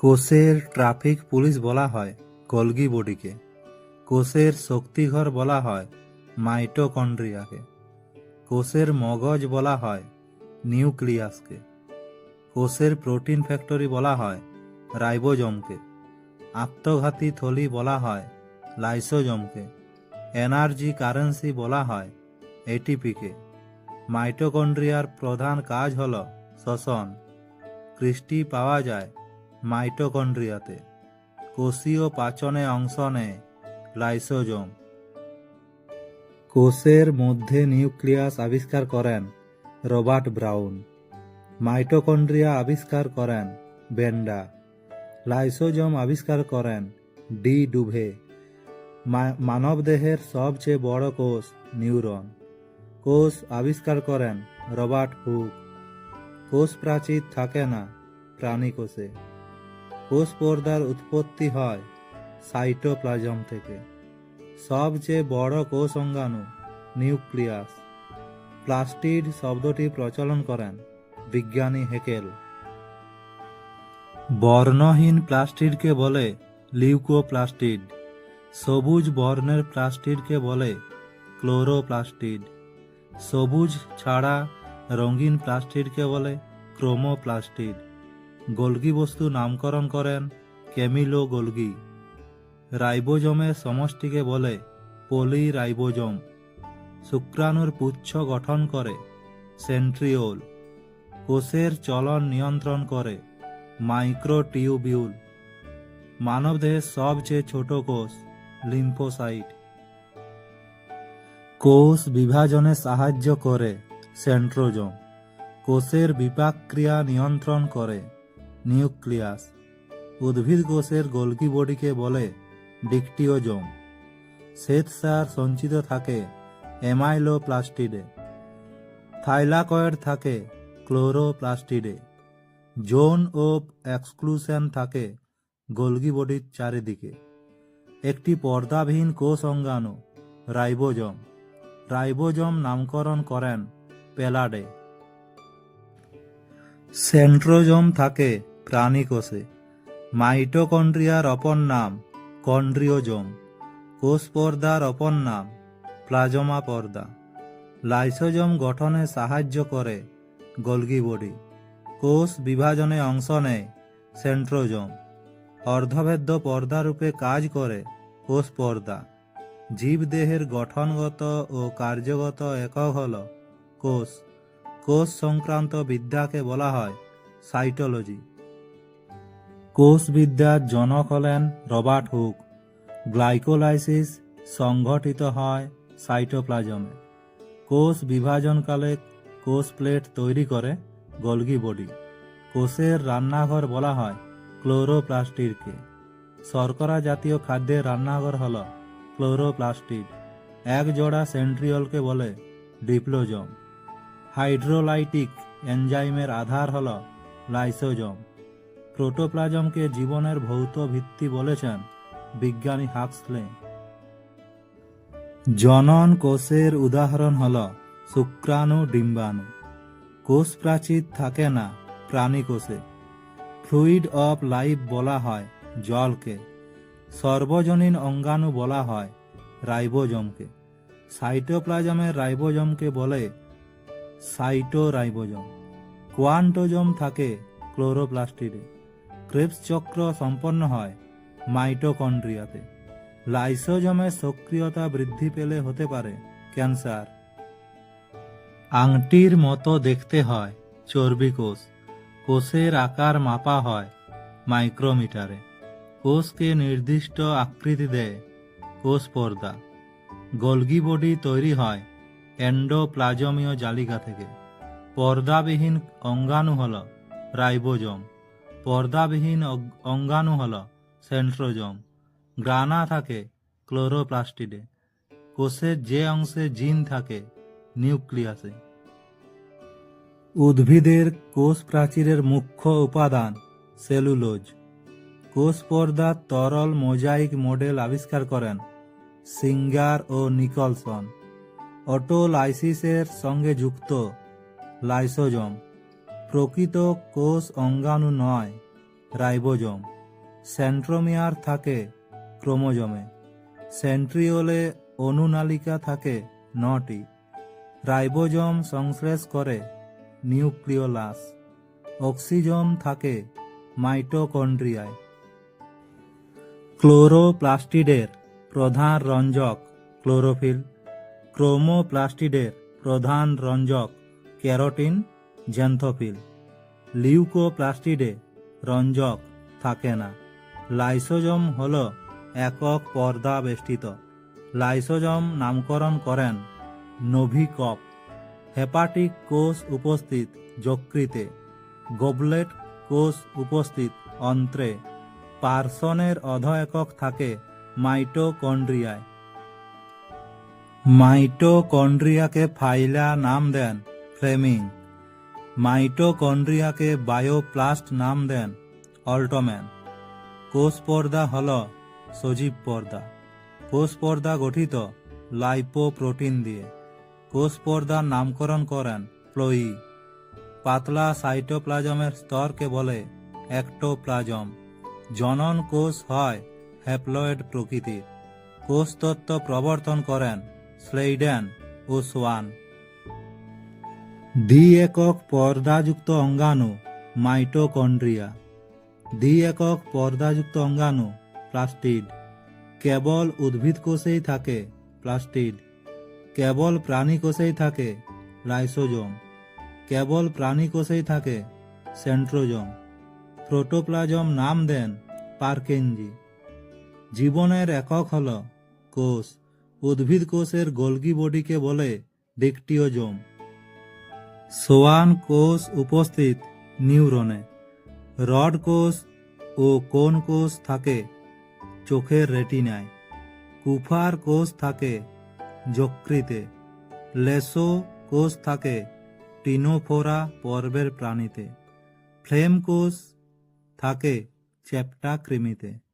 কোষের traffic police বলা হয় গলগি বডিকে। কোষের শক্তিঘর বলা হয় মাইটোকন্ড্রিয়াকে। কোষের মগজ বলা হয় নিউক্লিয়াসকে। কোষের প্রোটিন ফ্যাক্টরি বলা হয় রাইবোজমকে। আত্মঘাতী থলি বলা হয় লাইসোজমকে। এনার্জি কারেন্সি বলা হয় এটিপিকে। মাইটোকন্ড্রিয়ার প্রধান কাজ হল শ্বসন। কৃষ্টি পাওয়া যায় মাইটোকন্ড্রিয়াতে। কোষীয় পাচনে অংশ নেয় লাইসোজোম কোষের মধ্যে নিউক্লিয়াস আবিষ্কার করেন রবার্ট ব্রাউন। মাইটোকন্ড্রিয়া আবিষ্কার করেন বেন্ডা। লাইসোজোম আবিষ্কার করেন ডি ডুভে। মানবদেহের সবচেয়ে বড় কোষ নিউরন। কোষ আবিষ্কার করেন রবার্ট হুক। কোষ প্রাচীর থাকে না প্রাণী কোষে কোষ পর্দার উৎপত্তি হয় সাইটোপ্লাজম থেকে। সবচেয়ে বড় কোষ অঙ্গাণু নিউক্লিয়াস। প্লাস্টিড শব্দটি প্রচলন করেন বিজ্ঞানী হেকেল। বর্ণহীন প্লাস্টিডকে বলে লিউকোপ্লাস্টিড। সবুজ বর্ণের প্লাস্টিডকে বলে ক্লোরোপ্লাস্টিড। সবুজ ছাড়া রঙিন প্লাস্টিডকে বলে ক্রোমোপ্লাস্টিড। গোলগি বস্তু নামকরণ করেন কেমিলো গোলগি। রাইবোজমের সমষ্টিকে বলে পলিরাইবোজম। শুক্রাণুর পুচ্ছ গঠন করে সেন্ট্রিওল। কোষের চলন নিয়ন্ত্রণ করে মাইক্রোটিউবিউল। মানবদেহের সবচেয়ে ছোট কোষ লিম্ফোসাইট। কোষ বিভাজনে সাহায্য করে সেন্ট্রোজোম। কোষের বিপাক ক্রিয়া নিয়ন্ত্রণ করে নিউক্লিয়াস। উদ্ভিদ কোষের গোলকি বডিকে বলে ডিকটিওজোম। শ্বেতসার সঞ্চিত থাকে এমাইলোপ্লাস্টিডে থাইলাকয়েড থাকে ক্লোরোপ্লাস্টিডে। জোন অফ এক্সক্লুশন থাকে গোলগি বডির চারিদিকে। একটি পর্দাবিহীন কোষ অঙ্গাণু, রাইবোজম। রাইবোজম নামকরণ করেন পেলাডে। সেন্ট্রোজোম থাকে প্রাণী কোষে মাইটোকন্ড্রিয়ার অপর নাম কন্ড্রিওজোম। কোষ পর্দার অপর নাম প্লাজমা পর্দা লাইসোজোম গঠনে সাহায্য করে গোলগি বডি কোষ বিভাজনে অংশ নেয় সেন্ট্রোজোম। অর্ধভেদ্য পর্দারূপে কাজ করে কোষ পর্দা জীবদেহের গঠনগত ও কার্যগত একক হল কোষ। কোষ সংক্রান্ত বিদ্যাকে বলা হয় সাইটোলজি। কোষবিদ্যার জনক হলেন রবার্ট হুক। গ্লাইকোলাইসিস সংঘটিত হয় সাইটোপ্লাজমে। কোষ বিভাজনকালে কোষ প্লেট তৈরি করে গলগি বডি। কোষের রান্নাঘর বলা হয় ক্লোরোপ্লাস্টিডকে। শর্করা জাতীয় খাদ্যের রান্নাঘর হল ক্লোরোপ্লাস্টিড। এক জোড়া সেন্ট্রিওলকে বলে ডিপ্লোজম। হাইড্রোলাইটিক এনজাইমের আধার হল লাইসোজম। প্রোটোপ্লাজমকে জীবনের ভৌত ভিত্তি বলেছেন বিজ্ঞানী হাক্সলে। জনন কোষের উদাহরণ হল শুক্রাণু ডিম্বাণু। কোষ প্রাচীর থাকে না প্রাণী কোষে। ফ্লুইড অফ লাইফ বলা হয় জলকে। সর্বজনীন অঙ্গাণু বলা হয় রাইবোজমকে। সাইটোপ্লাজমের রাইবোজমকে বলে সাইটোরাইবোজম। কোয়ান্টোজম থাকে ক্লোরোপ্লাস্টিডে। ক্রেবস চক্র সম্পন্ন হয় মাইটোকন্ড্রিয়াতে। লাইসোজমের সক্রিয়তা বৃদ্ধি পেলে হতে পারে ক্যান্সার। আংটির মতো দেখতে হয় চর্বি কোষ। কোষের আকার মাপা হয় মাইক্রোমিটারে। কোষকে নির্দিষ্ট আকৃতি দেয় কোষ পর্দা। গলগি বডি তৈরি হয় এন্ডোপ্লাজমীয় জালিকা থেকে। পর্দাবিহীন অঙ্গাণু হল রাইবোজম। পর্দাবিহীন অঙ্গাণু হল সেন্ট্রোজম। গ্রানা থাকে ক্লোরোপ্লাস্টিডে। কোষের যে অংশে জিন থাকে, নিউক্লিয়াসে। উদ্ভিদের কোষ প্রাচীরের মুখ্য উপাদান, সেলুলোজ। কোষ পর্দার তরল মোজাইক মডেল আবিষ্কার করেন সিঙ্গার ও নিকলসন। অটোলাইসিসের সঙ্গে যুক্ত লাইসোজম। প্রকৃত কোষ অঙ্গাণু নয়, রাইবোজম। সেন্ট্রোমিয়ার থাকে ক্রোমোজোমে। সেন্ট্রিওলে অনুনালিকা থাকে নটি। রাইবোজম সংশ্লেষ করে নিউক্লিওলাস। অক্সিজম থাকে মাইটোকন্ড্রিয়ায়। ক্লোরোপ্লাস্টিডের প্রধান রঞ্জক ক্লোরোফিল। ক্রোমোপ্লাস্টিডের প্রধান রঞ্জক ক্যারোটিন। জ্যান্থোফিল লিউকোপ্লাস্টিডে রঞ্জক থাকে না। লাইসোজম হল একক পর্দা বেষ্টিত। লাইসোজম নামকরণ করেন নোভিকপ। হেপাটিক কোষ উপস্থিত যকৃতে। গোবলেট কোষ উপস্থিত অন্ত্রে। পার্সনের অধ একক থাকে মাইটোকন্ড্রিয়ায়। মাইটোকন্ড্রিয়াকে ফাইলা নাম দেন ফ্লেমিং। মাইটোকন্ড্রিয়াকে বায়োপ্লাস্ট নাম দেন অল্টোম্যান। কোষ পর্দা হল সজীব পর্দা কোষ পর্দা গঠিত লাইপোপ্রোটিন দিয়ে। কোষ পর্দার নামকরণ করেন প্লোয়ি পাতলা সাইটোপ্লাজমের স্তরকে বলে অ্যাক্টোপ্লাজম। জনন কোষ হয় হ্যাপ্লয়েড প্রকৃতির। কোষ তত্ত্ব প্রবর্তন করেন স্লেইডেন ও সোয়ান। দ্বি একক পর্দাযুক্ত অঙ্গাণু মাইটোকন্ড্রিয়া। দ্বি একক পর্দাযুক্ত অঙ্গাণু প্লাস্টিড। কেবল উদ্ভিদ কোষেই থাকে প্লাস্টিড। কেবল প্রাণী কোষেই থাকে লাইসোজোম কেবল প্রাণী কোষেই থাকে সেন্ট্রোজোম। প্রোটোপ্লাজম নাম দেন পার্কেনজি। জীবনের একক হল কোষ। উদ্ভিদ কোষের গোলগি বডিকে বলে ডিকটিওজোম। সোয়ান কোষ উপস্থিত নিউরনে। রড কোষ ও কোন কোষ থাকে চোখের রেটিনায়। কুফার কোষ থাকে যকৃতে। লেসো কোষ থাকে টিনোফোরা পর্বের প্রাণীতে। ফ্লেম কোষ থাকে চ্যাপ্টা কৃমিতে